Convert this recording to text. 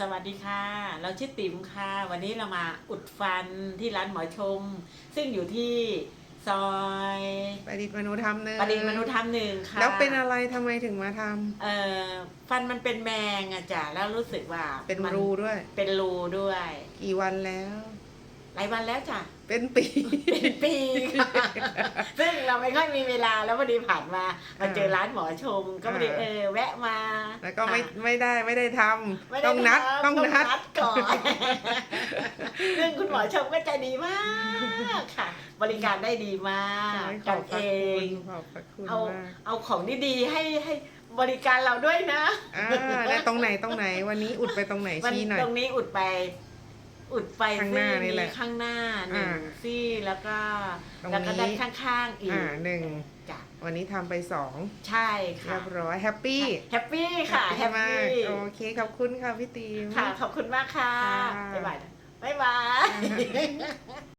สวัสดีค่ะ เราชื่อติ๋มค่ะ วันนี้เรามาอุดฟันที่ร้านหมอชม ซึ่งอยู่ที่ซอยประดิษฐ์มนุธรรมหนึ่งประดิษฐ์มนุธรรมหนึ่งค่ะ แล้วเป็นอะไรทำไมถึงมาทำเอ่อฟันมันเป็นแมงอะจ้ะแล้วรู้สึกว่าเป็นมัรูด้วย เป็นรูด้วย กี่วันแล้ว หลายวันแล้วจ้ะเป็นปี เป็นปีค่ะซึ่ง เราไม่ค่อยมีเวลาแล้วพอดีผ่านมามาเจอร้านหมอชมก็พอดีอ่าเออแวะมาแล้วก็ไม่ค่ะไม่ได้ไม่ได้ทไม่ำได้ต้องนัดทำต้องนัดก่อนซึ่งคุณหมอชมก็ใจดีมากค่ะ บริการได้ดีมากขกัอนบพเอระคุณงขอบพระคุณเอามากเอาของดีๆให้ให้บริการเราด้วยนะอ่าแล้วตรงไหนตรงไหน วันนี้อุดไปตรงไหนมันชี้หน่อยตรงนี้อุดไป อุดไปข้างหน้าซี่นี่แหละข้างหน้าหนึ่งอ่าซี่แล้วก็ตรงแล้วก็นี้ด้านข้างๆอีกอ่าหนึ่งจ้ะวันนี้ทำไปสองใช่เรีค่ะยบร้อยแฮปปี้แฮปปี้ค่ะแฮปมากปี้โอเคขอบคุณค่ะพี่ตีมค่ะขอบคุณมากค่ะค่ะบ๊ายบายนะบ๊ายบาย